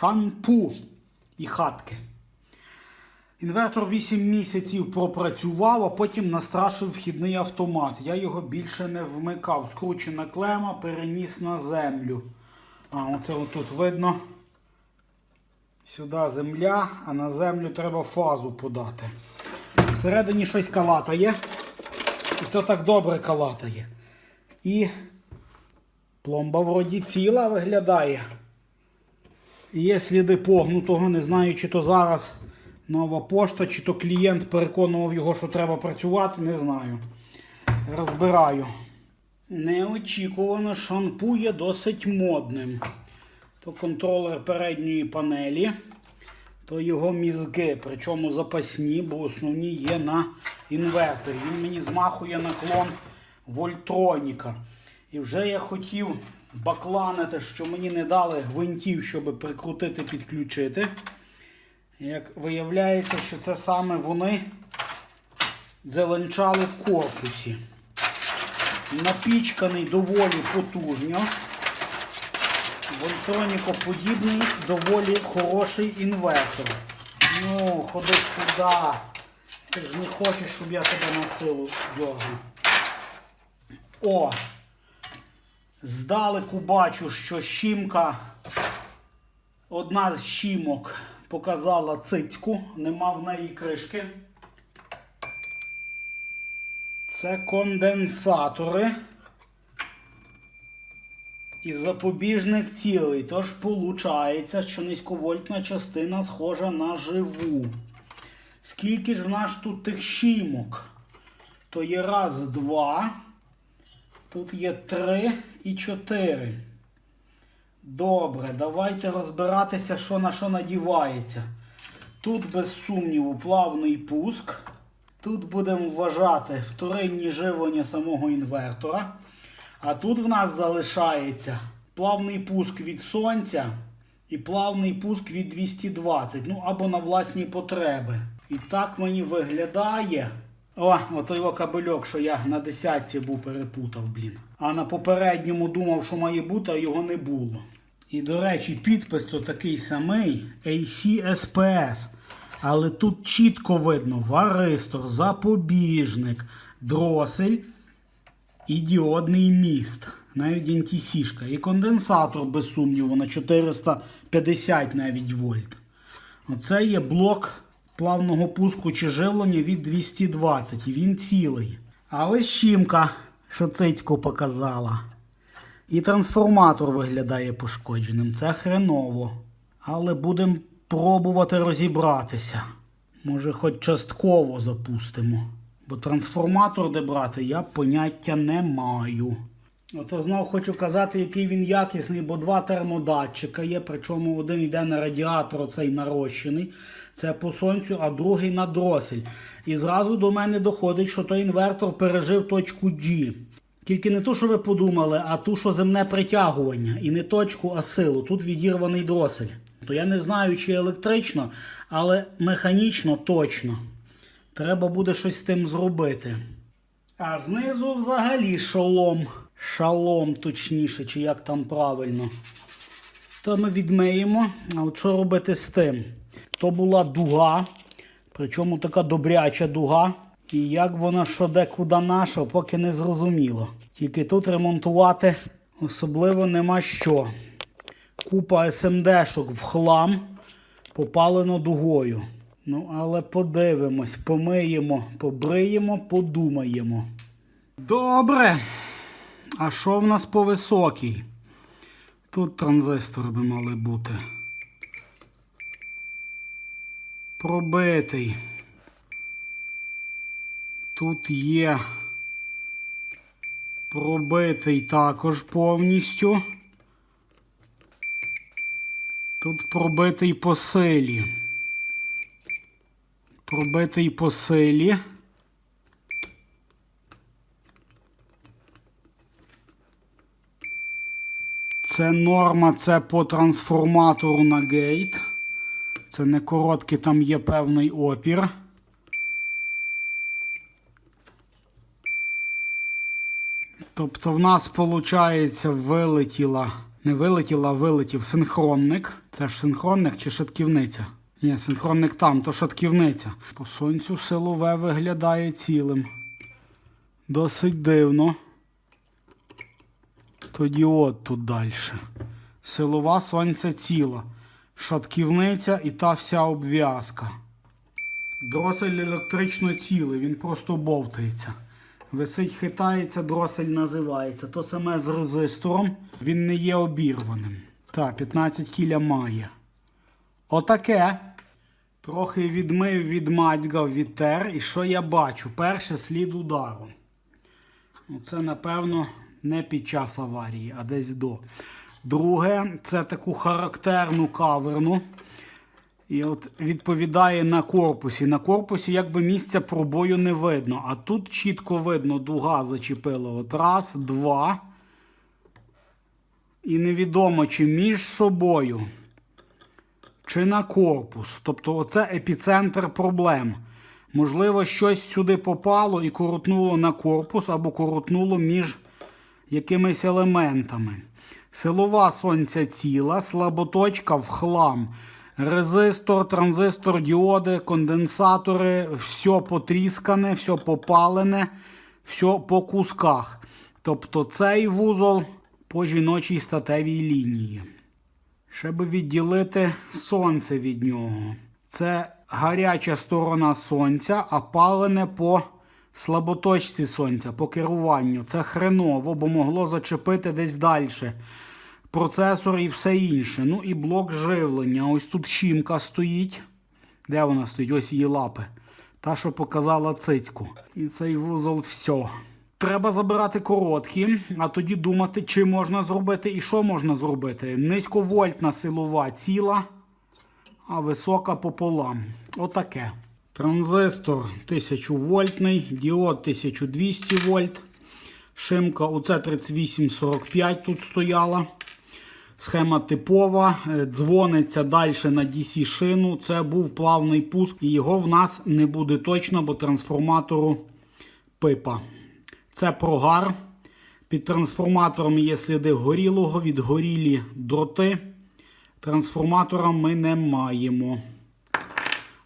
шампу і хатки. Інвертор 8 місяців пропрацював, а потім настрашив вхідний автомат. Я його більше не вмикав. Скручена клема переніс на землю. А, оце отут видно. Сюди земля, а на землю треба фазу подати. Всередині щось калатає. І то так добре калатає. І пломба вроді ціла виглядає. Є сліди погнутого, не знаю, чи то зараз нова пошта, чи то клієнт переконував його, що треба працювати, не знаю. Розбираю. Неочікувано шампу є досить модним. То контролер передньої панелі, то його мізки, причому запасні, бо основні є на інверторі. Він мені змахує на клон Вольтроніка. І вже я хотів бакланити, що мені не дали гвинтів, щоб прикрутити, підключити. Як виявляється, що це саме вони зеленчали в корпусі. Напічканий доволі потужно. Вольтронікоподібний, доволі хороший інвертор. Ну, ходи сюди. Ти ж не хочеш, щоб я тебе на силу дьорнув. О! Здалеку бачу, що щімка, одна з щімок показала цицьку, нема в неї кришки. Це конденсатори. І запобіжник цілий. Тож виходить, що низьковольтна частина схожа на живу. Скільки ж в нас тут тих щімок? То є раз, два. Тут є три і чотири. Добре, давайте розбиратися, що на що надівається. Тут, без сумніву, плавний пуск. Тут будемо вважати вторинні живлення самого інвертора. А тут в нас залишається плавний пуск від сонця і плавний пуск від 220. Ну або на власні потреби. І так мені виглядає. О, ото його кабельок, що я на десятці був перепутав, блін. А на попередньому думав, що має бути, а його не було. І, до речі, підпис то такий самий ACSPS. Але тут чітко видно варистор, запобіжник, дросель і діодний міст. Навіть NTC-шка. І конденсатор, без сумніву, на 450 навіть вольт. Оце є блок плавного пуску чи живлення від 220. І він цілий. А ось щімка, що цицьку показала. І трансформатор виглядає пошкодженим. Це хреново. Але будемо пробувати розібратися. Може, хоч частково запустимо. Бо трансформатор де брати я поняття не маю. Ото знов хочу казати, який він якісний, бо два термодатчика є, причому один йде на радіатор, оцей нарощений. Це по сонцю, а другий на дросель. І зразу до мене доходить, що той інвертор пережив точку G. Тільки не ту, що ви подумали, а ту, що земне притягування. І не точку, а силу. Тут відірваний дросель. То я не знаю, чи електрично, але механічно точно. Треба буде щось з тим зробити. А знизу взагалі шолом. Шалом, точніше, чи як там правильно. То ми відмиємо. А от що робити з тим? То була дуга, причому така добряча дуга. І як вона що де куди наша, поки не зрозуміло. Тільки тут ремонтувати особливо нема що. Купа СМДшок в хлам попалено дугою. Ну, але подивимось, помиємо, побриємо, подумаємо. Добре. А що в нас по високій? Тут транзистори би мали бути. Пробитий. Тут є пробитий також повністю. Тут пробитий по силі. Пробитий по силі. Це норма, це по трансформатору на гейт. Це не короткий, там є певний опір. Тобто в нас, виходить, вилетіла Не вилетів, а вилетів синхронник. Це ж синхронник чи шатківниця? Ні, синхронник там, то шатківниця. По сонцю силове виглядає цілим. Досить дивно. Тоді от тут далі. Силова сонця ціла. Шатківниця і та вся обв'язка. Дросель електрично цілий, він просто бовтається. Висить, хитається, дросель називається. То саме з резистором, він не є обірваним. Так, 15 кіля має. Отаке. Трохи відмив, відмадьгав, відтер. І що я бачу? Перший слід удару. Ну, Це, напевно, не під час аварії, а десь до. Друге, це таку характерну каверну. І от відповідає на корпусі. На корпусі якби місця пробою не видно. А тут чітко видно, дуга зачепила. От раз, два. І невідомо, чи між собою, чи на корпус. Тобто, оце епіцентр проблем. Можливо, щось сюди попало і коротнуло на корпус або коротнуло між якимись елементами. Силова сонця ціла, слаботочка в хлам. Резистор, транзистор, діоди, конденсатори, все потріскане, все попалене, все по кусках. Тобто цей вузол по жіночій статевій лінії. Щоб відділити сонце від нього. Це гаряча сторона сонця, а палене по слаботочці сонця, по керуванню. Це хреново, бо могло зачепити десь далі. Процесор і все інше. Ну і блок живлення. Ось тут щімка стоїть. Де вона стоїть? Ось її лапи. Та, що показала цицьку. І цей вузол все. Треба забирати короткі, а тоді думати, чи можна зробити і що можна зробити. Низьковольтна силова ціла, а висока пополам. Отаке. Транзистор 1000 вольтний, діод 1200 вольт. Шимка УЦ3845 тут стояла. Схема типова, е, дзвониться далі на DC шину. Це був плавний пуск, і його в нас не буде точно, бо трансформатору пипа. Це прогар. Під трансформатором є сліди горілого, відгорілі дроти. Трансформатора ми не маємо.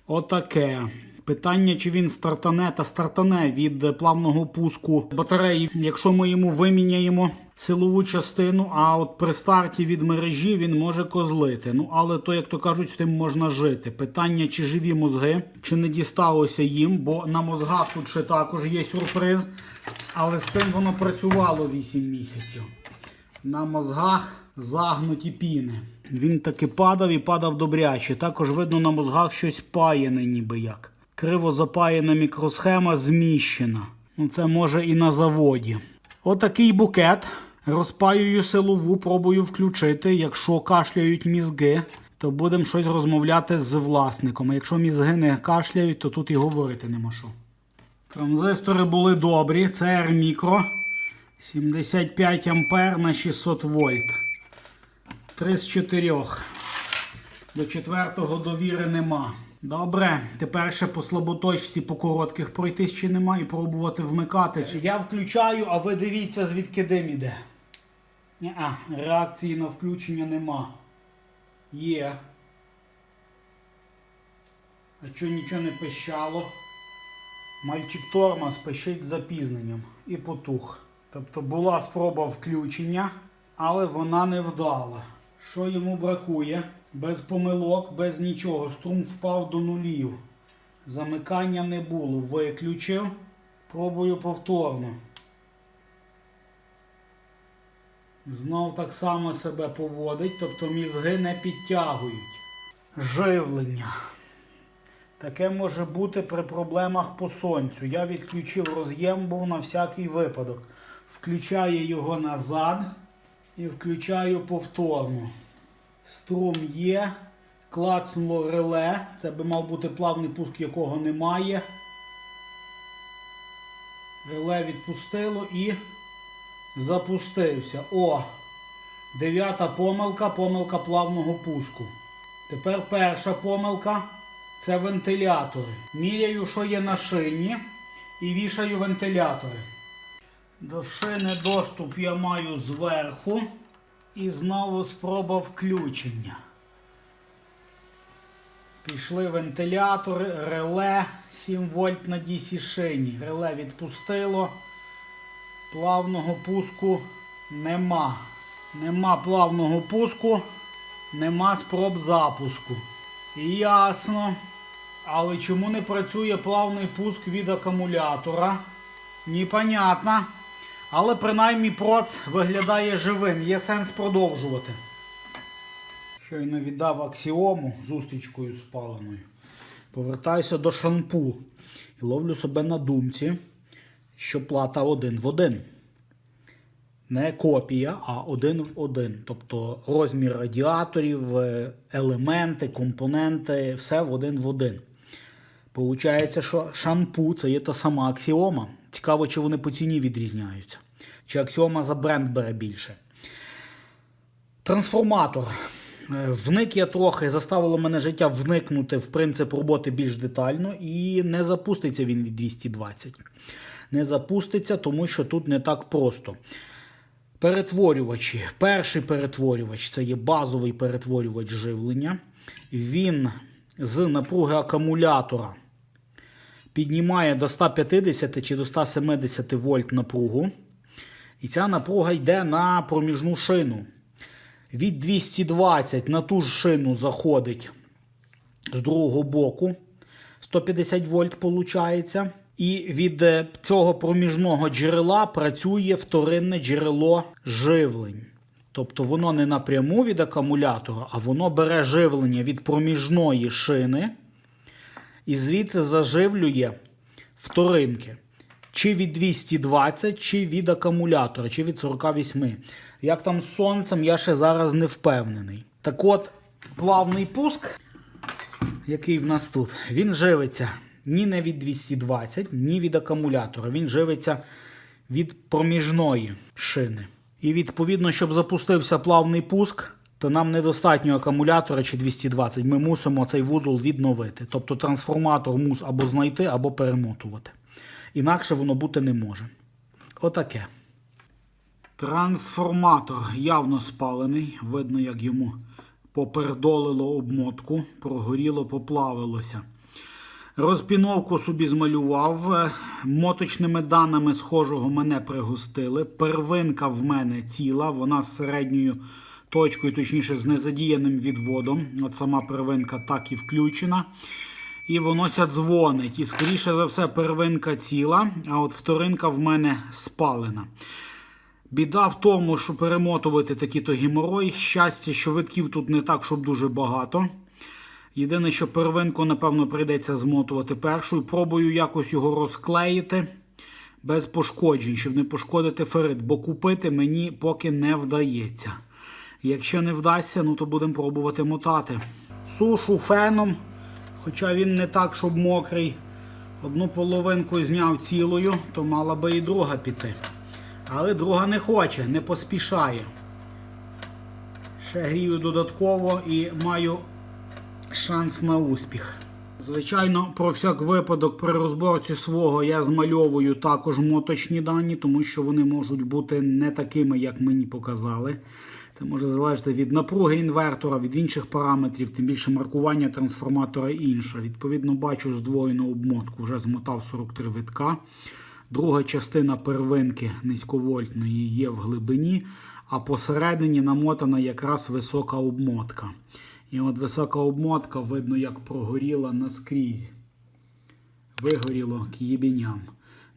Отаке. Питання, чи він стартане та стартане від плавного пуску батареї, якщо ми йому виміняємо силову частину, а от при старті від мережі він може козлити. Ну, але то, як то кажуть, з тим можна жити. Питання, чи живі мозги, чи не дісталося їм, бо на мозгах тут ще також є сюрприз. Але з тим воно працювало 8 місяців. На мозгах загнуті піни. Він таки падав і падав добряче. Також видно на мозгах щось паяне, ніби як. Криво запаяна мікросхема зміщена. Ну, це може і на заводі. Отакий букет. Розпаюю силову, пробую включити. Якщо кашляють мізги, то будемо щось розмовляти з власником. А якщо мізги не кашляють, то тут і говорити нема що. Транзистори були добрі. Це R-Micro. 75 ампер на 600 вольт. 3 з 4. До четвертого довіри нема. Добре, тепер ще по слаботочці по коротких пройтись чи нема і пробувати вмикати. Чи я включаю, а ви дивіться, звідки дим іде. Ні-а, реакції на включення нема. Є. А чого нічого не пищало? Мальчик тормоз пищить з запізненням і потух. Тобто була спроба включення, але вона не вдала. Що йому бракує? Без помилок, без нічого. Струм впав до нулів. Замикання не було. Виключив. Пробую повторно. Знов так само себе поводить, тобто мізги не підтягують. Живлення. Таке може бути при проблемах по сонцю. Я відключив роз'єм, був на всякий випадок. Включаю його назад і включаю повторно. Струм є. Клацнуло реле. Це би мав бути плавний пуск, якого немає. Реле відпустило і запустився. О! Дев'ята помилка, помилка плавного пуску. Тепер перша помилка це вентилятори. Міряю, що є на шині, і вішаю вентилятори. До шини доступ я маю зверху. І знову спроба включення. Пішли вентилятори, реле 7 вольт на DC шині. Реле відпустило. Плавного пуску нема. Нема плавного пуску, нема спроб запуску. Ясно. Але чому не працює плавний пуск від акумулятора? Непонятно. Але принаймні проц виглядає живим. Є сенс продовжувати. Щойно віддав аксіому зустрічкою спаленою. Повертаюся до шампу і ловлю себе на думці, що плата один в один. Не копія, а один в один. Тобто розмір радіаторів, е, елементи, компоненти, все в один в один. Получається, що шампу це є та сама аксіома. Цікаво, чи вони по ціні відрізняються. Чи аксіома за бренд бере більше. Трансформатор. Е, Вник я трохи, заставило мене життя вникнути в принцип роботи більш детально, і не запуститься він від 220. Не запуститься, тому що тут не так просто. Перетворювачі. Перший перетворювач це є базовий перетворювач живлення. Він з напруги акумулятора піднімає до 150 чи до 170 вольт напругу. І ця напруга йде на проміжну шину. Від 220 на ту ж шину заходить з другого боку. 150 вольт виходить. І від е, цього проміжного джерела працює вторинне джерело живлень. Тобто воно не напряму від акумулятора, а воно бере живлення від проміжної шини і звідси заживлює вторинки. Чи від 220, чи від акумулятора, чи від 48. Як там з сонцем, я ще зараз не впевнений. Так от, плавний пуск, який в нас тут, він живиться ні не від 220, ні від акумулятора. Він живиться від проміжної шини. І відповідно, щоб запустився плавний пуск, то нам недостатньо акумулятора чи 220. Ми мусимо цей вузол відновити. Тобто трансформатор мус або знайти, або перемотувати. Інакше воно бути не може. Отаке. Трансформатор явно спалений. Видно, як йому попердолило обмотку, прогоріло, поплавилося. Розпіновку собі змалював. Е, Моточними даними схожого мене пригостили. Первинка в мене ціла, вона з середньою точкою, точніше, з незадіяним відводом. От сама первинка так і включена. І воно ся дзвонить. І, скоріше за все, первинка ціла, а от вторинка в мене спалена. Біда в тому, що перемотувати такі-то геморой. Щастя, що витків тут не так, щоб дуже багато. Єдине, що первинку, напевно, прийдеться змотувати першою. Пробую якось його розклеїти без пошкоджень, щоб не пошкодити ферит, бо купити мені поки не вдається. Якщо не вдасться, ну то будемо пробувати мотати. Сушу феном, хоча він не так, щоб мокрий. Одну половинку зняв цілою, то мала би і друга піти. Але друга не хоче, не поспішає. Ще грію додатково і маю шанс на успіх. Звичайно, про всяк випадок при розборці свого я змальовую також моточні дані, тому що вони можуть бути не такими, як мені показали. Це може залежати від напруги інвертора, від інших параметрів, тим більше маркування трансформатора інше. Відповідно, бачу здвоєну обмотку, вже змотав 43 витка. Друга частина первинки низьковольтної є в глибині, а посередині намотана якраз висока обмотка. І от висока обмотка, видно, як прогоріла наскрізь. Вигоріло к їбіням.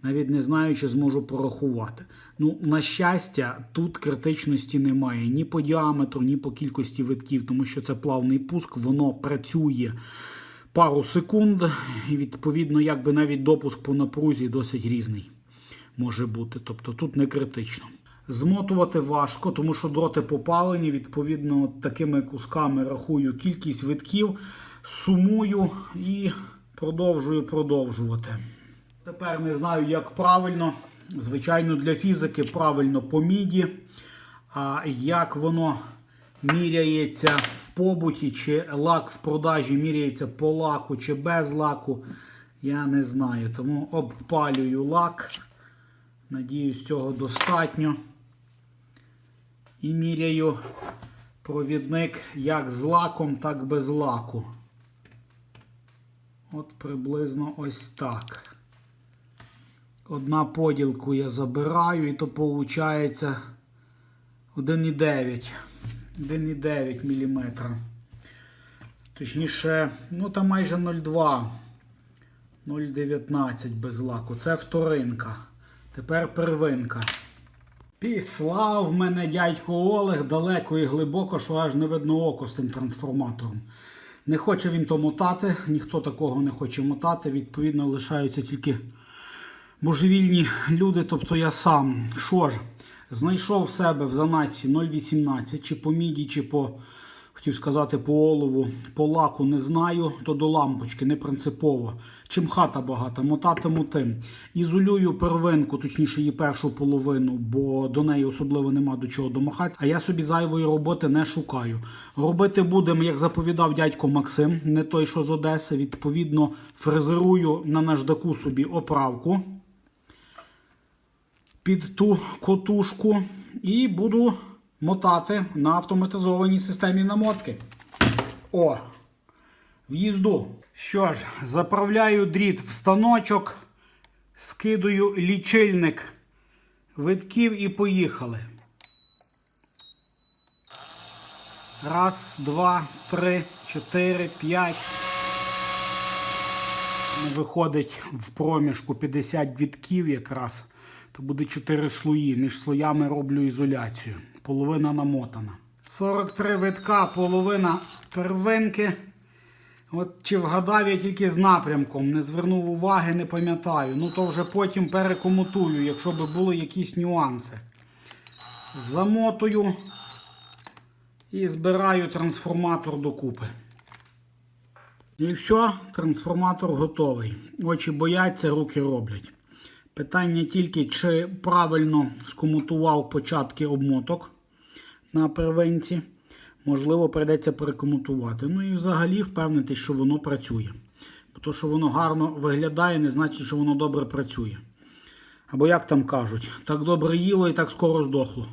Навіть не знаю, чи зможу порахувати. Ну, на щастя, тут критичності немає ні по діаметру, ні по кількості витків, тому що це плавний пуск, воно працює пару секунд. І відповідно, якби навіть допуск по напрузі досить різний може бути. Тобто тут не критично. Змотувати важко, тому що дроти попалені. Відповідно, такими кусками рахую кількість витків, сумую і продовжую продовжувати. Тепер не знаю, як правильно. Звичайно, для фізики правильно по міді. А як воно міряється в побуті, чи лак в продажі міряється по лаку чи без лаку, я не знаю. Тому обпалюю лак. Надіюсь, цього достатньо. І міряю провідник як з лаком, так без лаку. От приблизно ось так. Одна поділку я забираю, і то виходить 1,9. 1,9 мм. Точніше, ну там майже 0,2. 0,19 без лаку. Це вторинка. Тепер первинка. Післав мене дядько Олег далеко і глибоко, що аж не видно око з тим трансформатором. Не хоче він то мотати, ніхто такого не хоче мотати. Відповідно, лишаються тільки божевільні люди, тобто я сам. Що ж, знайшов себе в занатці 0,18, чи по міді, чи по, хотів сказати, по олову, по лаку не знаю, то до лампочки, не принципово. Чим хата багата, мотатиму тим. Ізолюю первинку, точніше її першу половину, бо до неї особливо нема до чого домахатися. А я собі зайвої роботи не шукаю. Робити будемо, як заповідав дядько Максим, не той, що з Одеси. Відповідно, фрезерую на наждаку собі оправку під ту котушку і буду мотати на автоматизованій системі намотки. О! В'їзду. Що ж, заправляю дріт в станочок, скидаю лічильник витків і поїхали. Раз, два, три, чотири, п'ять. Виходить в проміжку 50 вітків якраз. То буде 4 слої. Між слоями роблю ізоляцію. Половина намотана. 43 витка, половина первинки. От чи вгадав я тільки з напрямком, не звернув уваги, не пам'ятаю. Ну то вже потім перекомутую, якщо би були якісь нюанси. Замотую і збираю трансформатор докупи. І все, трансформатор готовий. Очі бояться, руки роблять. Питання тільки, чи правильно скомутував початки обмоток на первинці. Можливо, прийдеться перекомутувати. Ну і взагалі впевнитись, що воно працює. Бо то, що воно гарно виглядає, не значить, що воно добре працює. Або як там кажуть, так добре їло і так скоро здохло.